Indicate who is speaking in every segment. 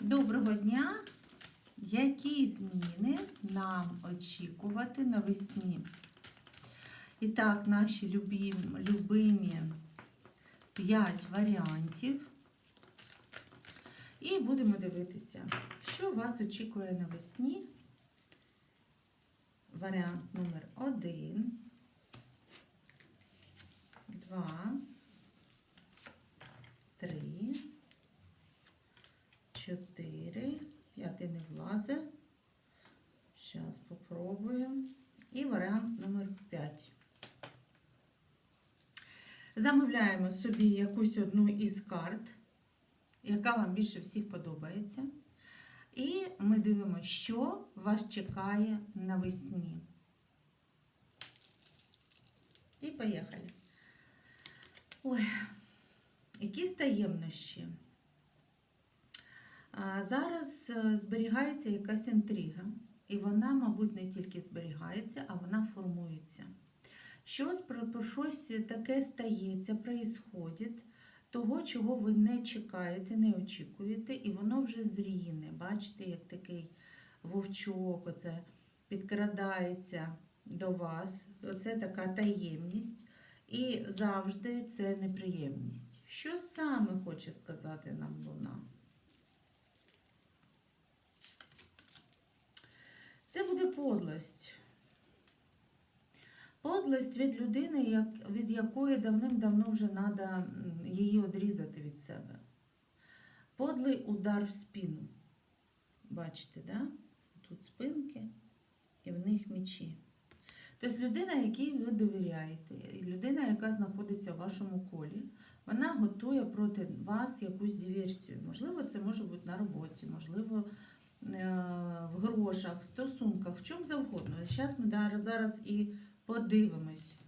Speaker 1: Доброго дня! Які зміни нам очікувати навесні? І так, наші любимі, любимі 5 варіантів. І будемо дивитися, що вас очікує навесні. Варіант номер 1, 2, 3, 4, п'ятий не влазить. Зараз попробуємо. І варіант номер 5. Замовляємо собі якусь одну із карт, яка вам більше всіх подобається. І ми дивимося, що вас чекає навесні. І поїхали. Ой, якісь таємнощі. Зараз е, зберігається якась інтрига, і вона, мабуть, не тільки зберігається, а вона формується. Щось про про щось таке стається, проїсходить, того, чого ви не чекаєте, не очікуєте, і воно вже зріне. Бачите, як такий вовчок оце підкрадається до вас. Оце така таємність. І завжди це неприємність. Що саме хоче сказати нам Луна? Це буде подлость. Подлость від людини, від якої давним-давно вже треба її відрізати від себе. Подлий удар в спину. Бачите, да? Тут спинки і в них мечі. Тобто людина, якій ви довіряєте, людина, яка знаходиться в вашому колі, вона готує проти вас якусь диверсію. Можливо, це може бути на роботі, можливо, в грошах, в стосунках, в чому завгодно. Зараз ми зараз і подивимось,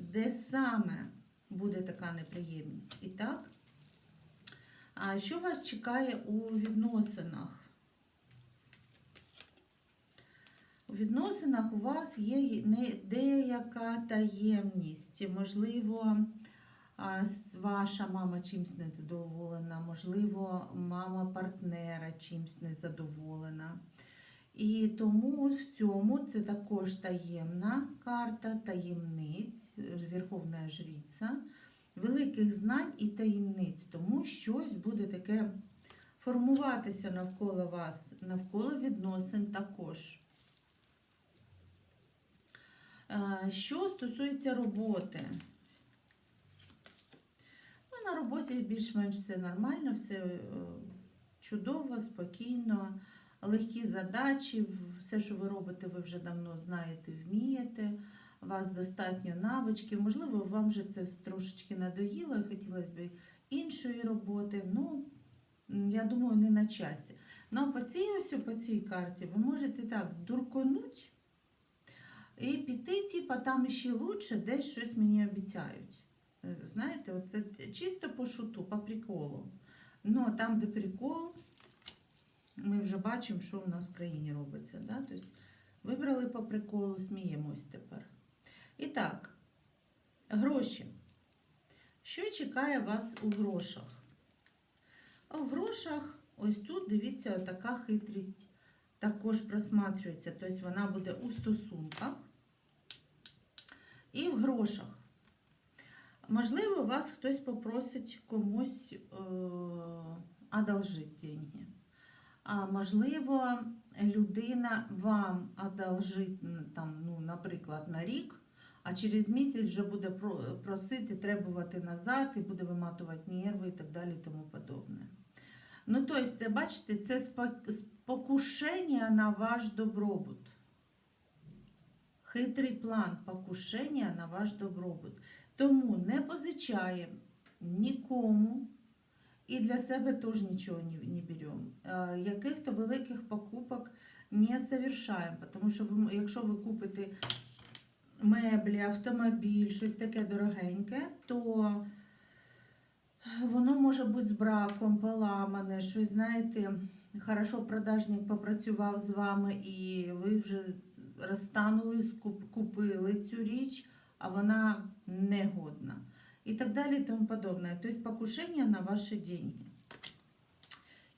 Speaker 1: де саме буде така неприємність. І так, а що вас чекає у відносинах? У відносинах у вас є деяка таємність. Можливо, ваша мама чимсь незадоволена, можливо, мама партнера чимсь незадоволена. І тому в цьому це також таємна карта таємниць, Верховна Жриця, великих знань і таємниць. Тому щось буде таке формуватися навколо вас, навколо відносин також. Е, Що стосується роботи, на роботі більш-менш все нормально, все е, чудово, спокійно, легкі задачі, все, що ви робите, ви вже давно знаєте, вмієте. У вас достатньо навичків. Можливо, вам вже це трошечки надоїло і хотілося б іншої роботи. Ну, я думаю, не на часі. Ну, а по цій ось по цій карті ви можете так дурконуть і піти, типа, там ще лучше, десь щось мені обіцяють. Знаєте, оце чисто по шуту, по приколу. Ну, а там, де прикол, ми вже бачимо, що в нас в країні робиться. Да? Тобто, вибрали по приколу, сміємось тепер. І так, гроші. Що чекає вас у грошах? А в грошах, ось тут, дивіться, така хитрість також просматрюється. Тобто вона буде у стосунках і в грошах. Можливо, вас хтось попросить комусь е, деньги. А можливо, людина вам одолжить, там, ну, наприклад, на рік, а через місяць вже буде просити, требувати назад і буде виматувати нерви і так далі і тому подобне. Ну, тобто, бачите, це спокушення на ваш добробут. Хитрий план покушення на ваш добробут. Тому не позичаємо нікому і для себе теж нічого не, не беремо. Е, Яких-то великих покупок не совершаємо, тому що ви, якщо ви купите меблі, автомобіль, щось таке дорогеньке, то воно може бути з браком, поламане, щось, знаєте, хорошо продажник попрацював з вами і ви вже розтанули, купили цю річ, а вона негодна. І так далі і тому подобное. Тобто покушення на ваші деньги.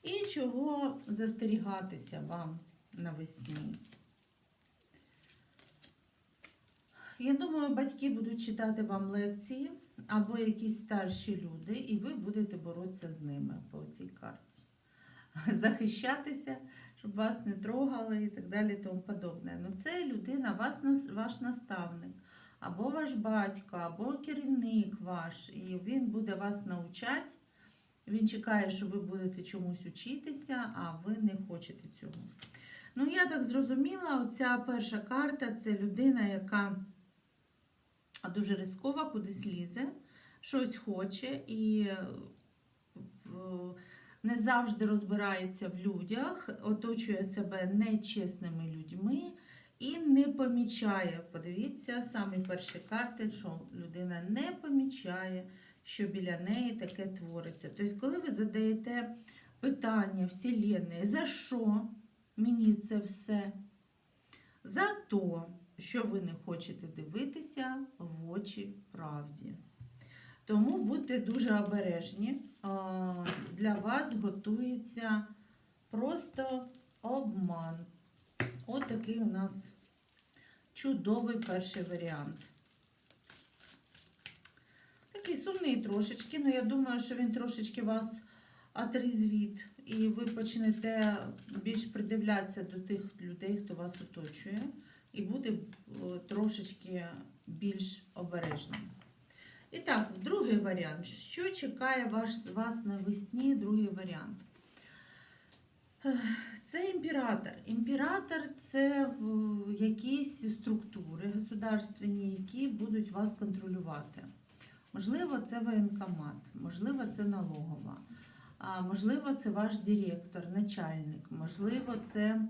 Speaker 1: І чого застерігатися вам навесні. Я думаю, батьки будуть читати вам лекції або якісь старші люди, і ви будете боротися з ними по цій карті. Захищатися, щоб вас не трогали і так далі, тому подобне. Ну, це людина, вас, ваш наставник, або ваш батько, або керівник ваш, і він буде вас навчати. Він чекає, що ви будете чомусь учитися, а ви не хочете цього. Ну, я так зрозуміла, оця перша карта це людина, яка дуже рискова, кудись лізе, щось хоче і е, не завжди розбирається в людях, оточує себе нечесними людьми і не помічає. Подивіться, самі перші карти, що людина не помічає, що біля неї таке твориться. Тобто, коли ви задаєте питання Вселенної, за що мені це все? За то, що ви не хочете дивитися в очі правді. Тому будьте дуже обережні. Для вас готується просто обман. От такий у нас чудовий перший варіант. Такий сумний трошечки, але я думаю, що він трошечки вас отрізвіть, і ви почнете більш придивлятися до тих людей, хто вас оточує, і буде е, трошечки більш обережним. І так, другий варіант. Що чекає вас навесні? Другий варіант. Це імператор. Імператор це е, якісь структури государственні, які будуть вас контролювати. Можливо, це воєнкомат, можливо, це налогова, можливо, це ваш директор, начальник, можливо, це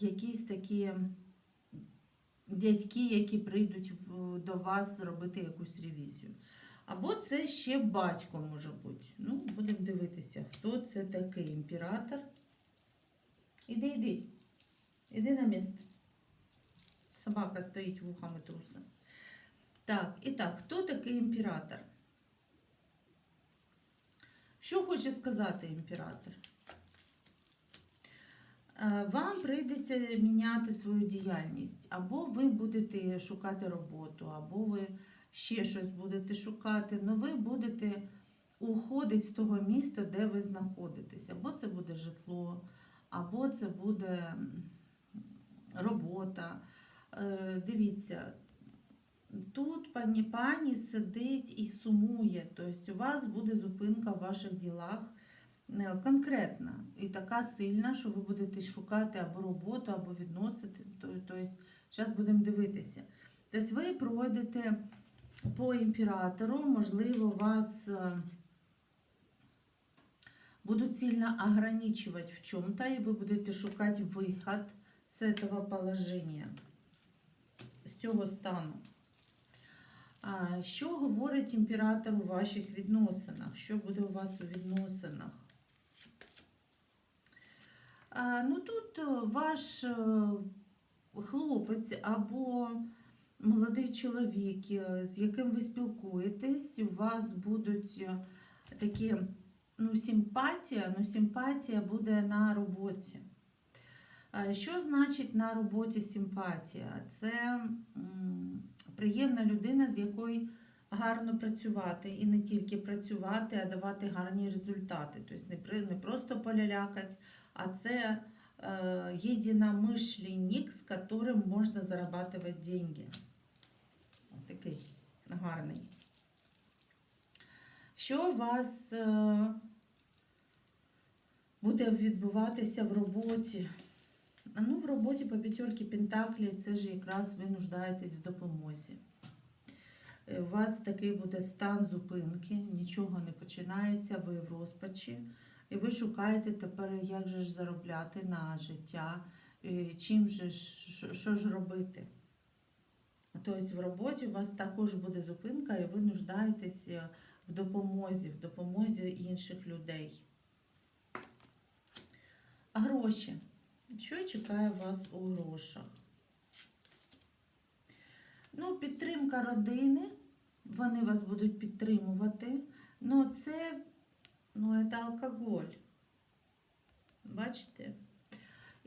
Speaker 1: якісь такі дядьки, які прийдуть до вас зробити якусь ревізію. Або це ще батько може бути. Ну, будемо дивитися, хто це такий імператор. Іди, іди. Іди на місце. Собака стоїть вухами труса. Так, і так, хто такий імператор? Що хоче сказати імператор? Е, Вам прийдеться міняти свою діяльність, або ви будете шукати роботу, або ви ще щось будете шукати, але ви будете уходити з того міста, де ви знаходитесь. Або це буде житло, або це буде робота. Е, Дивіться, тут пані пані сидить і сумує, тобто у вас буде зупинка в ваших ділах е, конкретна і така сильна, що ви будете шукати або роботу, або відносити. Тобто, зараз будемо дивитися. Тобто ви пройдете по імператору, можливо, вас е, будуть сильно ограничивать в чем-то, и вы будете шукати виход з этого положення, з цього стану. Що говорить імператор у ваших відносинах? Що буде у вас у відносинах? Ну тут е, ваш е, хлопець або молодий чоловік, е, з яким ви спілкуєтесь, у вас будуть е, такі ну, симпатія, ну симпатія буде на роботі. Що значить на роботі симпатія? Це приємна людина, з якою гарно працювати. І не тільки працювати, а давати гарні результати. Тобто не, просто полялякать, а це е, єдиномишленник, з яким можна зарабатувати деньги. Такий гарний. Що у вас е, буде відбуватися в роботі? Ну, в роботі по п'ятерки Пентаклі це ж якраз ви нуждаєтесь в допомозі. Е, У вас такий буде стан зупинки, нічого не починається, ви в розпачі. І ви шукаєте тепер, як же ж заробляти на життя, чим же що ж робити. Тобто в роботі у вас також буде зупинка, і ви нуждаєтесь е, в допомозі, в допомозі інших людей. Гроші. Що чекає вас у грошах? Ну, підтримка родини. Вони вас будуть підтримувати. Ну, це ну, це алкоголь. Бачите?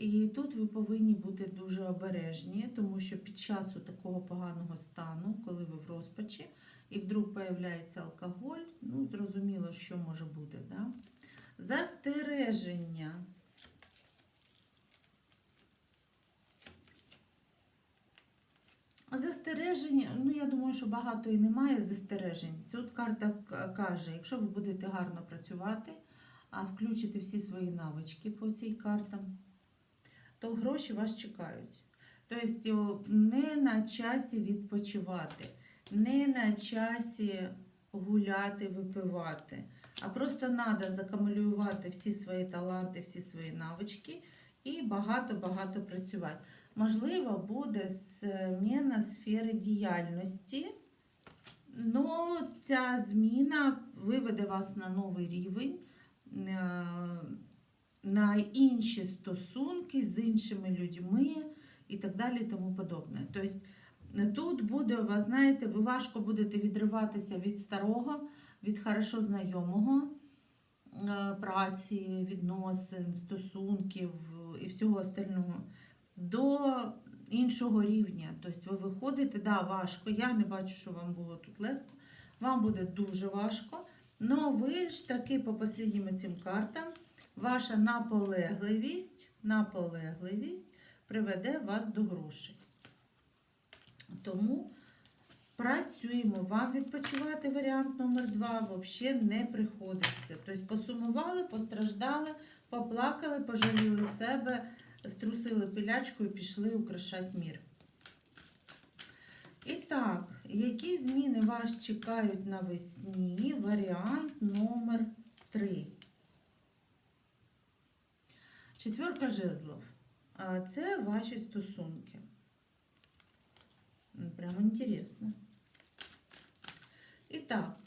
Speaker 1: І тут ви повинні бути дуже обережні, тому що під час такого поганого стану, коли ви в розпачі, і вдруг появляється алкоголь, ну, зрозуміло, що може бути. Да? Застереження. Застереження, ну я думаю, що багато і немає застережень. Тут карта каже, якщо ви будете гарно працювати, а включите всі свої навички по цій картам, то гроші вас чекають. Тобто не на часі відпочивати, не на часі гуляти, випивати, а просто треба закамулювати всі свої таланти, всі свої навички і багато-багато працювати. Можливо, буде зміна сфери діяльності, але ця зміна виведе вас на новий рівень, е, інші стосунки з іншими людьми і так далі, і тому подобне. Тобто тут буде у вас, знаєте, ви важко будете відриватися від старого, від хорошо знайомого е, праці, відносин, стосунків і всього остального до іншого рівня. Тобто ви виходите, да, важко. Я не бачу, що вам було тут легко. Вам буде дуже важко. але ви ж таки по останнім цим картам, ваша наполегливість, наполегливість приведе вас до грошей. Тому працюємо. Вам відпочивати варіант номер два взагалі не приходиться. Тобто посумували, постраждали, поплакали, пожаліли себе, струсили пилячку і пішли украшати мір. І так, які зміни вас чекають навесні? Варіант номер 3. Четверка жезлов. Це ваші стосунки. Прямо інтересно. І так,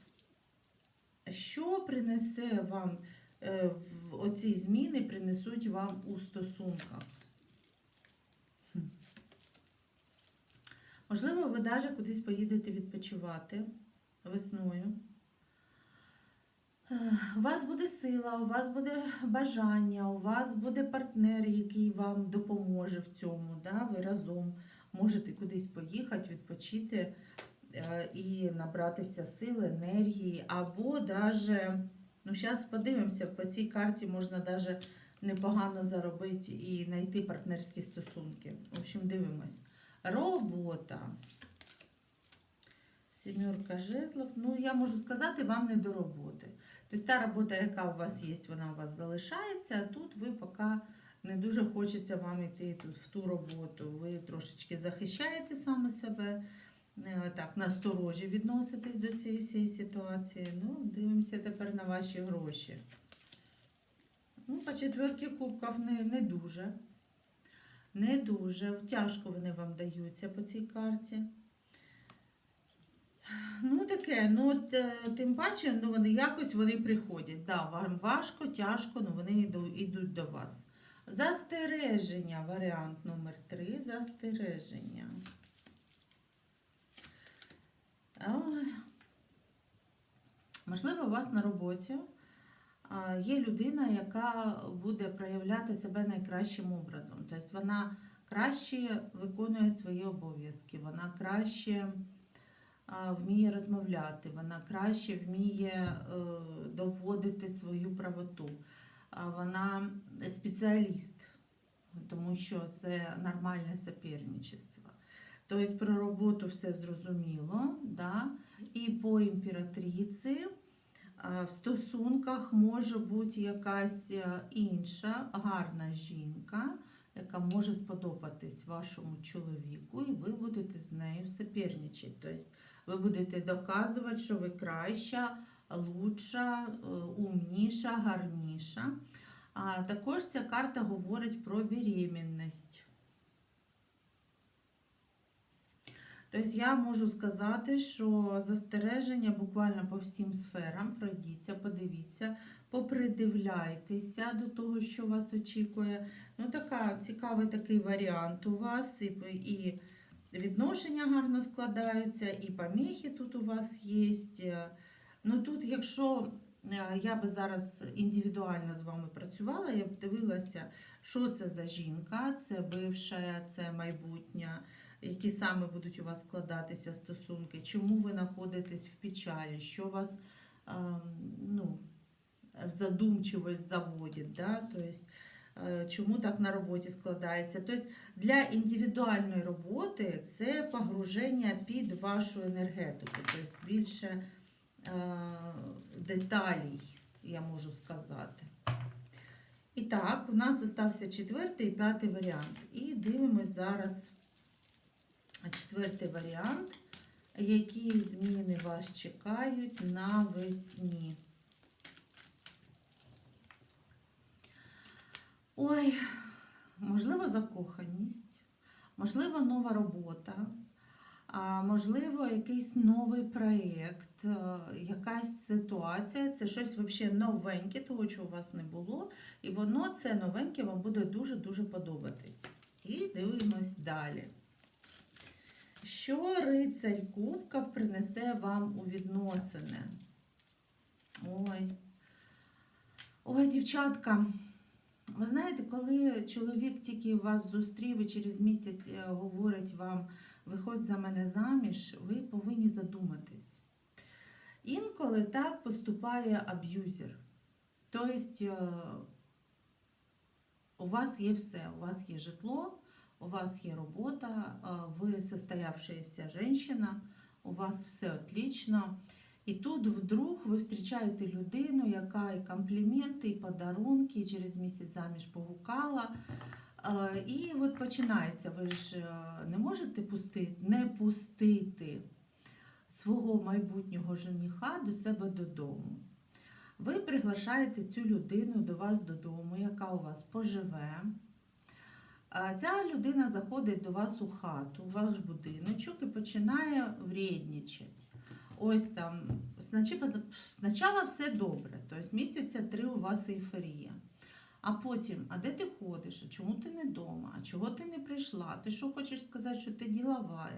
Speaker 1: що принесе вам е, оці зміни принесуть вам у стосунках? Можливо, ви навіть кудись поїдете відпочивати весною. У вас буде сила, у вас буде бажання, у вас буде партнер, який вам допоможе в цьому. Да? Ви разом можете кудись поїхати, відпочити е, і набратися сил, енергії, або даже, ну зараз подивимося, по цій карті можна даже непогано заробити і знайти партнерські стосунки. В общем, дивимось. Робота. Сімерка жезлов. Ну, я можу сказати, вам не до роботи. Тобто та робота, яка у вас є, вона у вас залишається, а тут ви поки не дуже хочеться вам йти тут в ту роботу. Ви трошечки захищаєте саме себе, е, так, насторожі відноситесь до цієї всієї ситуації. Ну, дивимося тепер на ваші гроші. Ну, по четверки кубків не, не дуже. Не дуже. Тяжко вони вам даються по цій карті. Ну, таке, ну от, е, тим паче, ну вони якось вони приходять. Да, вам важко, тяжко, але вони йду- йдуть до вас. Застереження, варіант номер 3 застереження. Ой. Можливо, у вас на роботі є людина, яка буде проявляти себе найкращим образом. Тобто вона краще виконує свої обов'язки, вона краще вміє розмовляти, вона краще вміє е, доводити свою правоту. Вона спеціаліст, тому що це нормальне соперничество. Тобто про роботу все зрозуміло, да? і по імператриці в стосунках може бути якась е, інша гарна жінка, яка може сподобатись вашому чоловіку, і ви будете з нею соперничати. Тобто ви будете доказувати, що ви краща, лучша, е, умніша, гарніша. А також ця карта говорить про беременність. Тобто я можу сказати, що застереження буквально по всім сферам пройдіться, подивіться, попридивляйтеся до того, що вас очікує. Ну, така цікавий такий варіант у вас, і, відношення гарно складаються, і поміхи тут у вас є. Ну тут, якщо е, я би зараз індивідуально з вами працювала, я б дивилася, що це за жінка, це бивша, це майбутня, які саме будуть у вас складатися стосунки, чому ви знаходитесь в печалі, що вас ем, ну, в задумчивость заводить, да? тобто, е, чому так на роботі складається. Тобто для індивідуальної роботи це погруження під вашу енергетику, тобто більше е, деталей, я можу сказати. І так, у нас залишився четвертий і п'ятий варіант. І дивимось зараз четвертий варіант, які зміни вас чекають навесні. Ой, можливо, закоханість, можливо, нова робота, можливо, якийсь новий проєкт, е, якась ситуація, це щось взагалі новеньке, того, чого у вас не було, і воно це новеньке вам буде дуже-дуже подобатись. І дивимось далі. Що рицарь Кубків принесе вам у відносини? Ой. Ой, дівчатка. Ви знаєте, коли чоловік тільки вас зустрів і через місяць е, говорить вам, виходь за мене заміж, ви повинні задуматись. Інколи так поступає аб'юзер. Тобто е, у вас є все, у вас є житло, у вас є робота, е, ви состоявшаяся жінка, у вас все отлично. І тут вдруг ви зустрічаєте людину, яка і компліменти, і подарунки, і через місяць заміж погукала. Е, І от починається, ви ж е, не можете пустити, не пустити свого майбутнього жениха до себе додому. Ви приглашаєте цю людину до вас додому, яка у вас поживе. Е, Ця людина заходить до вас у хату, у ваш будиночок і починає вредничати. Ось там, спочатку все добре, тобто місяця три у вас ейфорія. А потім, а де ти ходиш? А чому ти не вдома? А чого ти не прийшла? Ти що хочеш сказати, що ти ділова?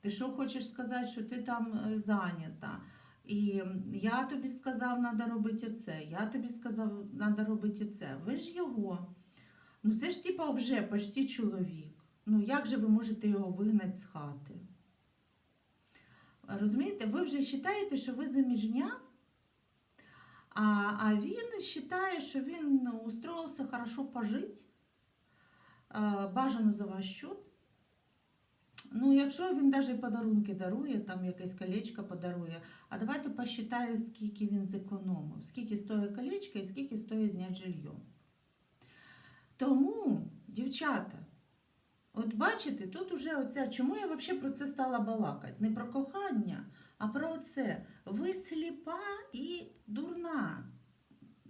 Speaker 1: Ти що хочеш сказати, що ти там е, зайнята? І я тобі сказав, треба робити оце. Я тобі сказав, треба робити оце. Ви ж його. Ну це ж типа вже почти чоловік. Ну як же ви можете його вигнати з хати? Розумієте, ви вже вважаєте, що ви заміжня, а, а він вважає, що він устроївся хорошо пожити, бажано за ваш счет. Ну, якщо він навіть подарунки дарує, там якесь колечко подарує, а давайте посчитаємо, скільки він зекономив, скільки стоїть колечко і скільки стоїть зняти жилье. Тому, дівчата, От бачите, тут уже оця, чому я взагалі про це стала балакати? Не про кохання, а про це. Ви сліпа і дурна.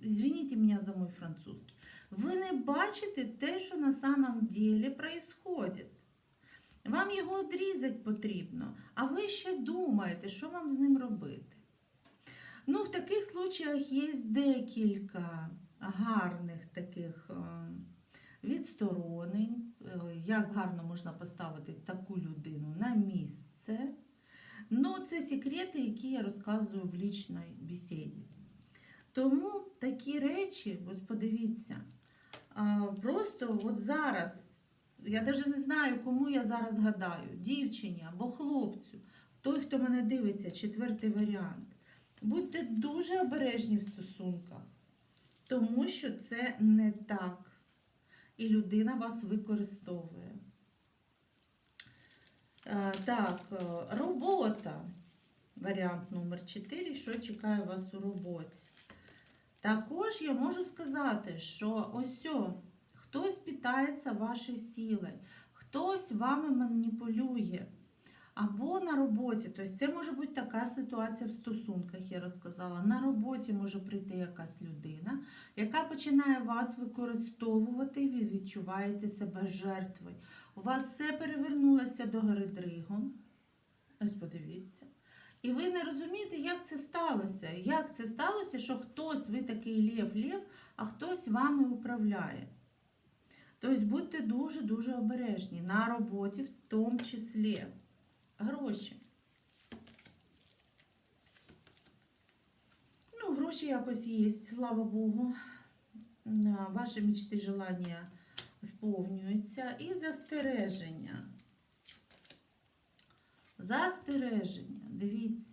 Speaker 1: Звініть мене за мой французький. Ви не бачите те, що на самом деле происходит. Вам його одрізати потрібно, а ви ще думаєте, що вам з ним робити. Ну, в таких случаях є декілька гарних таких. Відсторонень, е, як гарно можна поставити таку людину на місце. Ну, це секрети, які я розказую в лічній бесіді. Тому такі речі, ось подивіться, просто от зараз, я навіть не знаю, кому я зараз гадаю, дівчині або хлопцю, той, хто мене дивиться, четвертий варіант. Будьте дуже обережні в стосунках, тому що це не так і людина вас використовує. Е, Так, е, робота. Варіант номер 4. Що чекає вас у роботі? Також я можу сказати, що ось хтось питається вашої сіли, хтось вами маніпулює. Або на роботі, тобто це може бути така ситуація в стосунках, я розказала. На роботі може прийти якась людина, яка починає вас використовувати, і ви відчуваєте себе жертвою. У вас все перевернулося до гори дригом. Ось подивіться. І ви не розумієте, як це сталося. Як це сталося, що хтось, ви такий лев-лев, а хтось вами управляє. Тобто будьте дуже-дуже обережні на роботі в тому числі гроші. Ну, гроші якось є, слава Богу. Ваші мечти, желання сповнюються. І застереження. Застереження, дивіться.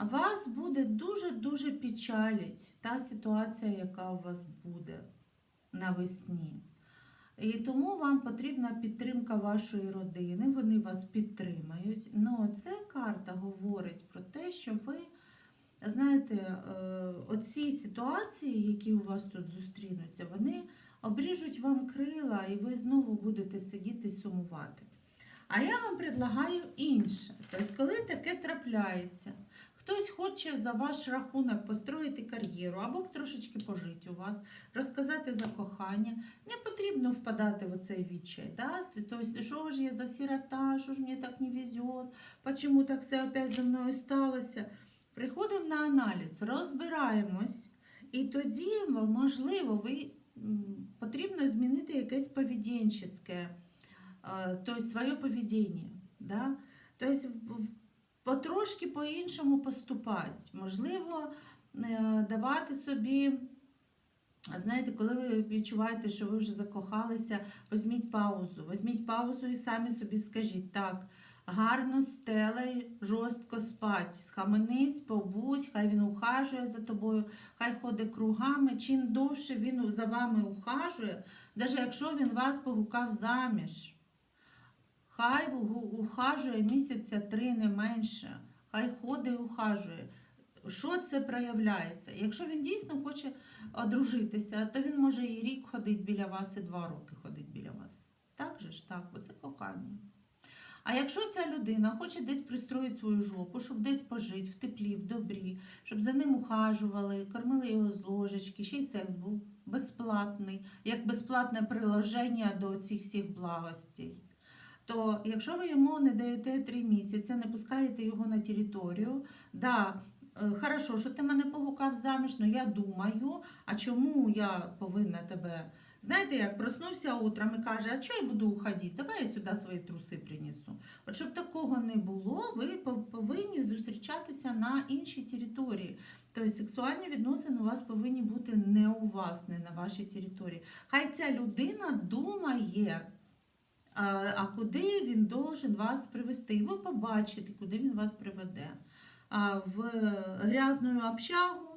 Speaker 1: Вас буде дуже-дуже печалить та ситуація, яка у вас буде навесні. І тому вам потрібна підтримка вашої родини, вони вас підтримають. Ну, ця карта говорить про те, що ви, знаєте, е, оці ситуації, які у вас тут зустрінуться, вони обріжуть вам крила, і ви знову будете сидіти сумувати. А я вам предлагаю інше. Тобто, коли таке трапляється, хтось хоче за ваш рахунок построїти кар'єру або трошечки пожити у вас, розказати за кохання, не потрібно впадати в оцей відчай. Да? Тобто, що ж я за сирота, що ж мені так не везет, чому так все опять зі мною сталося. Приходимо на аналіз, розбираємось, і тоді, можливо, ви потрібно змінити якесь поведінче, тобто своє поведіння. Да? Тобто, потрошки по-іншому поступати. Можливо, е, давати собі. Знаєте, коли ви відчуваєте, що ви вже закохалися, візьміть паузу. Візьміть паузу і самі собі скажіть, так, гарно стелай, жорстко спать. Схаменись, побудь, хай він ухажує за тобою, хай ходить кругами. Чим довше він за вами ухажує, навіть якщо він вас погукав заміж, хай ухажує місяця три не менше, хай ходить і ухажує. Що це проявляється? Якщо він дійсно хоче одружитися, то він може і рік ходить біля вас, і два роки ходить біля вас. Так же ж так, бо це кохання. А якщо ця людина хоче десь пристроїти свою жопу, щоб десь пожити в теплі, в добрі, щоб за ним ухажували, кормили його з ложечки, ще й секс був безплатний, як безплатне приложення до цих всіх благостей. То якщо ви йому не даєте три місяці, не пускаєте його на територію, да, е, хорошо, що ти мене погукав заміж, але я думаю, а чому я повинна тебе. Знаєте, як проснувся утром і каже, а чого я буду уходити? Давай я сюди свої труси принесу. От щоб такого не було, ви повинні зустрічатися на іншій території. Тобто сексуальні відносини у вас повинні бути не у вас, не на вашій території. Хай ця людина думає, а, куди він должен вас привести. І ви побачите, куди він вас приведе. В грязну общагу,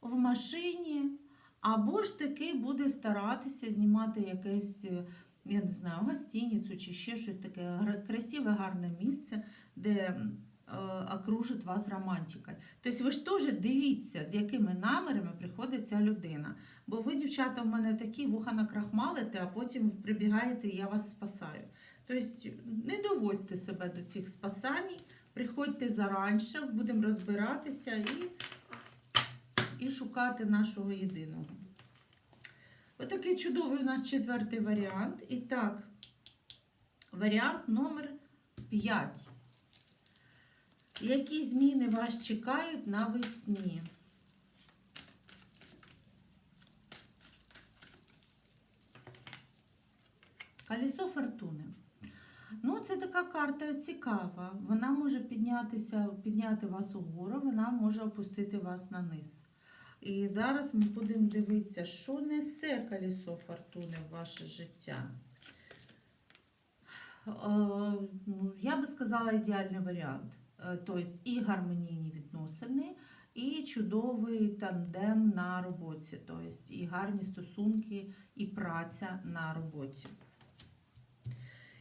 Speaker 1: в машині, або ж таки буде старатися знімати якесь, е, я не знаю, гостиницю чи ще щось таке красиве, гарне місце, де окружить вас романтика. Тобто ви ж теж дивіться, з якими намірами приходить ця людина. Бо ви, дівчата, в мене такі вуха накрахмалите, а потім прибігаєте і я вас спасаю. Тобто не доводьте себе до цих спасань, приходьте заранше, будемо розбиратися і, і шукати нашого єдиного. Отакий чудовий у нас четвертий варіант. І так, варіант номер 5. Які зміни вас чекають навесні? Колесо фортуни. Ну, це така карта цікава. Вона може піднятися, підняти вас угору, вона може опустити вас на низ. І зараз ми будемо дивитися, що несе колесо фортуни в ваше життя. Е, Я би сказала ідеальний варіант. Е, Тобто і гармонійні відносини, і чудовий тандем на роботі. Тобто і гарні стосунки, і праця на роботі.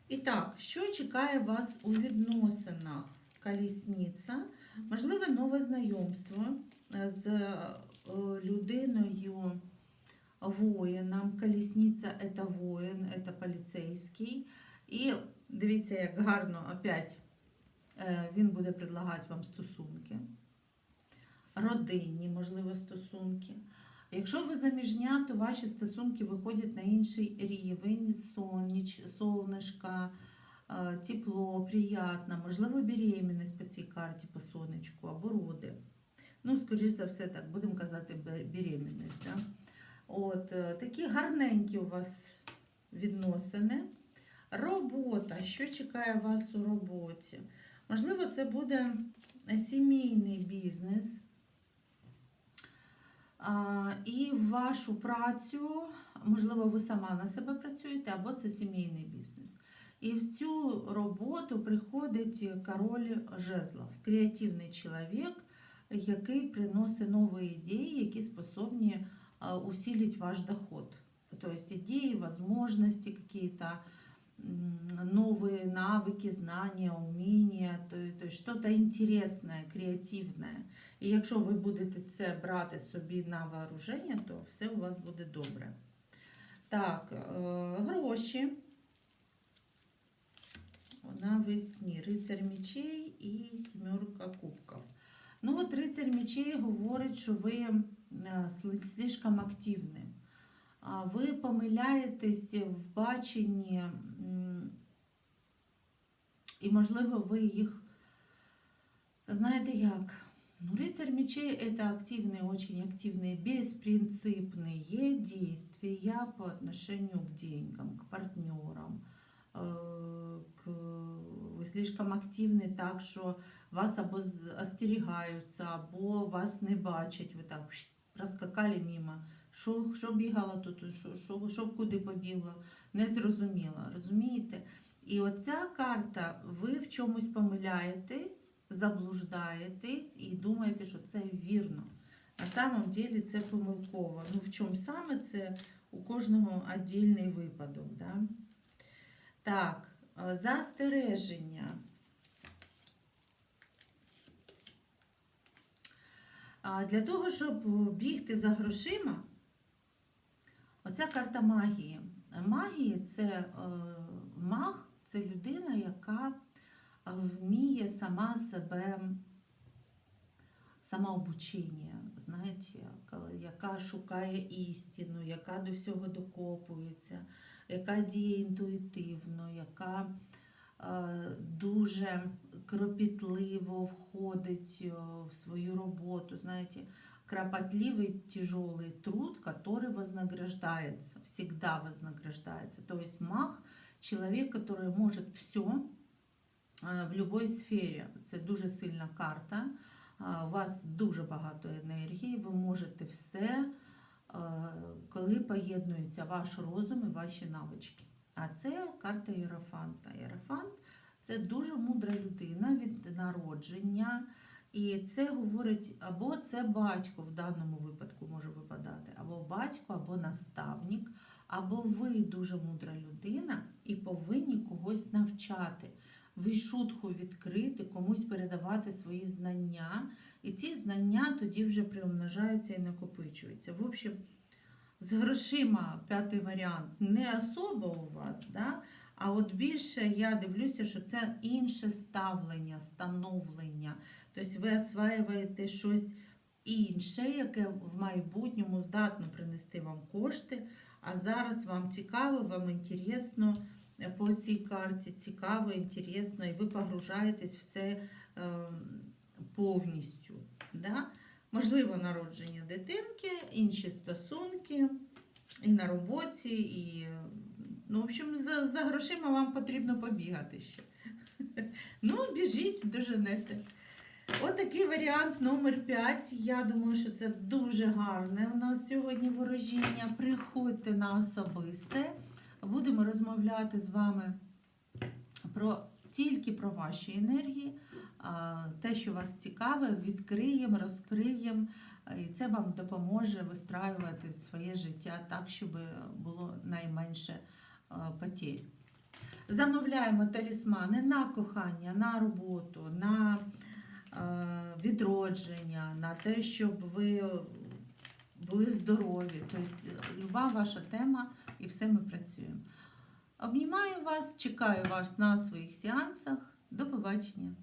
Speaker 1: І так, що чекає вас у відносинах? Колісниця, можливе нове знайомство е, з е, людиною воїном. Колісниця це воїн, це поліцейський. І дивіться, як гарно опять він буде предлагати вам стосунки. Родинні, можливо, стосунки. Якщо ви заміжня, то ваші стосунки виходять на інший рівень, сонніч, сонечка, е, тепло, приємно, можливо, беременність по цій карті по сонечку або роди. Ну, скоріш за все, так, будемо казати, бе- беременність. Да? От, е, такі гарненькі у вас відносини. Робота. Що чекає вас у роботі? Можливо, це буде сімейний бізнес. І вашу працю, можливо, ви сама на себе працюєте, або це сімейний бізнес. І в цю роботу приходить король жезлов, креативний чоловік, який приносить нові ідеї, які способні а, усилить ваш доход. То есть идеи, возможности какие-то, м, новые навыки, знания, уміння, то, то что-то інтересне, креативне. І якщо ви будете це брати собі на вооруження, то все у вас буде добре. Так, е, гроші. Навесні. Рицар мечей і сімерка кубків. Ну от рицар мечей говорить, що ви е, слишком активні А ви помиляєтесь в баченні, м, і, можливо, ви їх знаєте як? Ну, рыцарь мечей – это активные, очень активные, беспринципные действия по отношению к деньгам, к партнерам. э, К... Ви слишком активні так, що вас або з- остерігаються, або вас не бачать. Ви так пш, проскакали мимо. Що, що бігало тут, що, що, що куди побігло, не зрозуміло. Розумієте? І оця карта, ви в чомусь помиляєтесь, заблуждаєтесь і думаєте, що це вірно. На самом деле це помилково. Ну в чому саме це у кожного віддільний випадок. Да? Так, е, застереження. Для того, щоб бігти за грошима, оця карта магії. Магії це е, маг, це людина, яка е, вміє сама себе самообучення, знаєте, яка шукає істину, яка до всього докопується, яка діє інтуїтивно, яка е, дуже кропітливо входить в свою роботу, знаєте, кропотливый тяжелый труд, который вознаграждается, всегда вознаграждается. То есть маг – человек, который может все в любой сфері. Це дуже сильна карта. А, У вас дуже багато енергії, ви можете все, е, коли поєднується ваш розум і ваші навички. А це карта Єрофанта. Єрофант це дуже мудра людина від народження. І це говорить, або це батько в даному випадку може випадати, або батько, або наставник, або ви дуже мудра людина і повинні когось навчати. Ви шутку відкрити, комусь передавати свої знання, і ці знання тоді вже приумножаються і накопичуються. В общем, з грошима п'ятий варіант не особо у вас, да? а от більше я дивлюся, що це інше ставлення, становлення. Тобто ви осваюєте щось інше, яке в майбутньому здатно принести вам кошти, а зараз вам цікаво, вам інтересно по цій карті, цікаво, інтересно, і ви погружаєтесь в це е, повністю. Да? Можливо, народження дитинки, інші стосунки і на роботі, і ну, в общем, за, за грошима вам потрібно побігати ще. Ну, біжіть, доженете. Отакий варіант номер 5. Я думаю, що це дуже гарне у нас сьогодні ворожіння. Приходьте на особисте. Будемо розмовляти з вами про тільки про ваші енергії, те, що вас цікаве, відкриємо, розкриємо, і це вам допоможе вистраювати своє життя так, щоб було найменше потерь. Замовляємо талісмани на кохання, на роботу, на відродження, на те, щоб ви були здорові. Тобто, люба ваша тема, і все ми працюємо. Обнімаю вас, чекаю вас на своїх сеансах. До побачення!